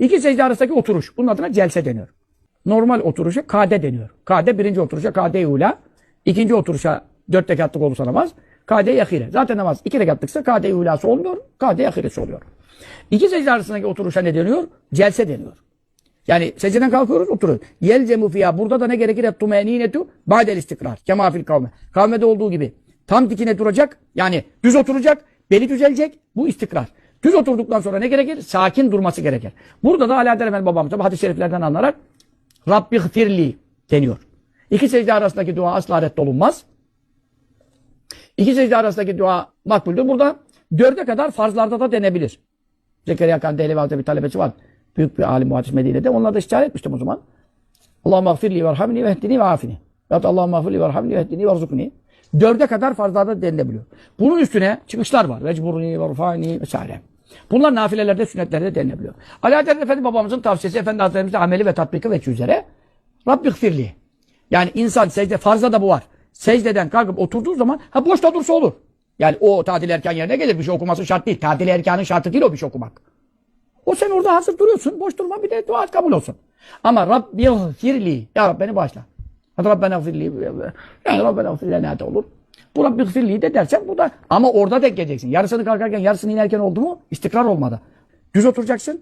İki secde arasındaki oturuş. Bunun adına celse deniyor. Normal oturuşa kade deniyor. Kade birinci oturuşa kade ula. İkinci oturuşa dört rekatlık olursa namaz. Kade yakire. Zaten namaz iki rekatlıksa kade ulası olmuyor. Kade yakiresi oluyor. İki secde arasındaki oturuşa ne deniyor? Celse deniyor. Yani secdeden kalkıyoruz oturuyoruz. Yelzemu fiyâ. Burada da ne gerekir? Ettumeninetu ba'del istikrar. Kema fil kavme. Kavmede olduğu gibi. Tam dikine duracak. Yani düz oturacak. Beli düzelecek. Bu istikrar. Düz oturduktan sonra ne gerekir? Sakin durması gerekir. Burada da Alaeddin Efendi babamız tabi hadis-i şeriflerden anlarak Rabbi gfirli deniyor. İki secde arasındaki dua asla reddolunmaz. İki secde arasındaki dua makbuldür. Burada dörde kadar farzlarda da denebilir. Zekeriya Kan Dehlevi Hazretleri bir talebesi var. Büyük bir alim muhaddis Medine'de. Onunla da istişare etmiştim o zaman. Allahümme gfirli verhamni ve ehdini ve afini. Ya da Allahümme gfirli verhamni ve ehdini ve rızukni. Dörde kadar farzlarda denilebiliyor. Bunun üstüne çıkışlar var. Vecburni, verfani vesaire. Bunlar nafilelerde, sünnetlerde denilebiliyor. Alaaddin Efendi babamızın tavsiyesi, Efendi Hazretlerimizin ameli ve tatbiki ve üzere Rabbi gfirli. Yani insan secde, farzda da bu var. Secdeden kalkıp oturduğu zaman ha boşta dursa olur. Yani o tadil erken yerine gelir. Bir şey okuması şart değil. Tadil erkanın şartı değil o bir şey okumak. O sen orada hazır duruyorsun. Boş durma bir de dua et kabul olsun. Ama Rabbi gfirli. Ya Rabbi beni bağışla. Rabbena gfirli. Yani Rabbena gfirli ne olur. Bu Rabbi gfirli de dersen bu da ama orada denk geleceksin. Yarısını kalkarken yarısını inerken oldu mu istikrar olmadı. Düz oturacaksın.